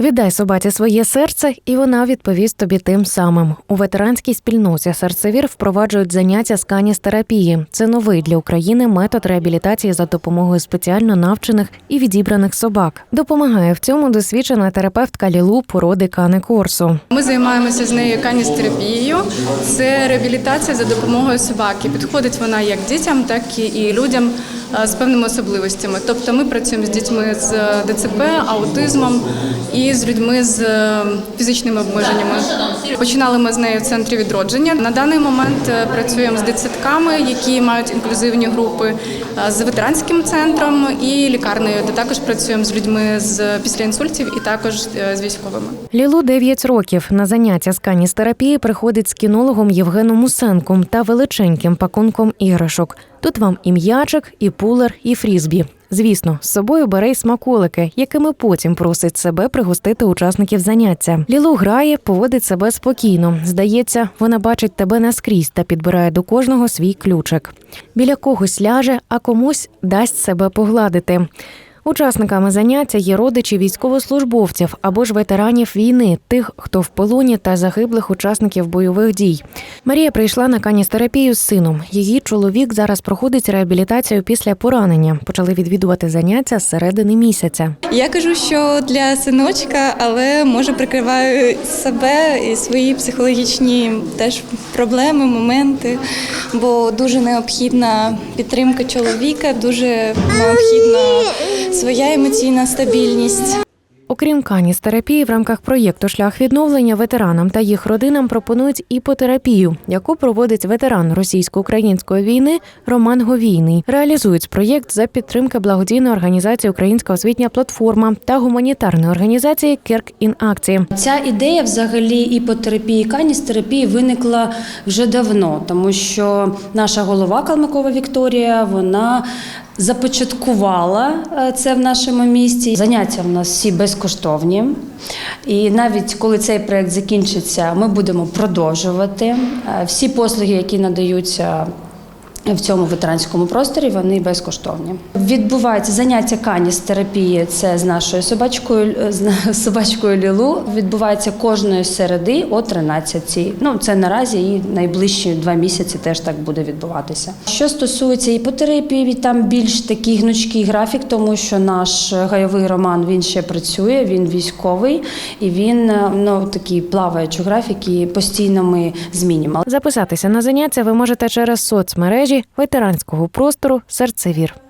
Віддай собаці своє серце, і вона відповість тобі тим самим. У ветеранській спільноті серцевір впроваджують заняття з каністерапії. Це новий для України метод реабілітації за допомогою спеціально навчених і відібраних собак. Допомагає в цьому досвідчена терапевтка Лілу породи Кани Корсу. Ми займаємося з нею каністерапією. Це реабілітація за допомогою собаки. Підходить вона як дітям, так і людям з певними особливостями. Тобто ми працюємо з дітьми з ДЦП, аутизмом і з людьми з е, фізичними обмеженнями. Починали ми з нею в центрі відродження. На даний момент е, працюємо з дитсадками, які мають інклюзивні групи, е, з ветеранським центром і лікарнею, де також працюємо з людьми з після інсультів і також е, з військовими. Лілу 9 років. На заняття з каністерапії приходить з кінологом Євгеном Мусенком та величеньким пакунком іграшок. Тут вам і м'ячик, і пулер, і фрізбі. Звісно, з собою бере й смаколики, якими потім просить себе пригостити учасників заняття. Лілу грає, поводить себе спокійно. Здається, вона бачить тебе наскрізь та підбирає до кожного свій ключик. Біля когось ляже, а комусь дасть себе погладити. Учасниками заняття є родичі військовослужбовців або ж ветеранів війни, тих, хто в полоні та загиблих учасників бойових дій. Марія прийшла на каністерапію з сином. Її чоловік зараз проходить реабілітацію після поранення. Почали відвідувати заняття з середини місяця. Я кажу, що для синочка, але може прикриваю себе і свої психологічні теж проблеми, моменти, бо дуже необхідна підтримка чоловіка, дуже необхідна своя емоційна стабільність. Окрім каністерапії, в рамках проєкту Шлях відновлення ветеранам та їх родинам пропонують іпотерапію, яку проводить ветеран російсько-української війни Роман Говійний. Реалізують проєкт за підтримки благодійної організації Українська освітня платформа та гуманітарної організації Кирк Ін Акції. Ця ідея взагалі іпотерапії, каністерапії виникла вже давно, тому що наша голова Калмикова Вікторія вона започаткувала е, це в нашому місті. Заняття в нас всі безкоштовні. І навіть коли цей проект закінчиться, ми будемо продовжувати. Е, Всі послуги, які надаються в цьому ветеранському просторі вони безкоштовні. Відбувається заняття каністерапії. Це з нашою собачкою з собачкою Лілу. Відбувається кожної середи о 13 Ну це наразі і найближчі два місяці теж так буде відбуватися. Що стосується іпотерапії, там більш такий гнучкий графік, тому що наш гайовий роман він ще працює, він військовий і він е, ну такий плаваючий графік, і постійно ми змінюємо. Записатися на заняття ви можете через соцмережі ветеранського простору Серцевір.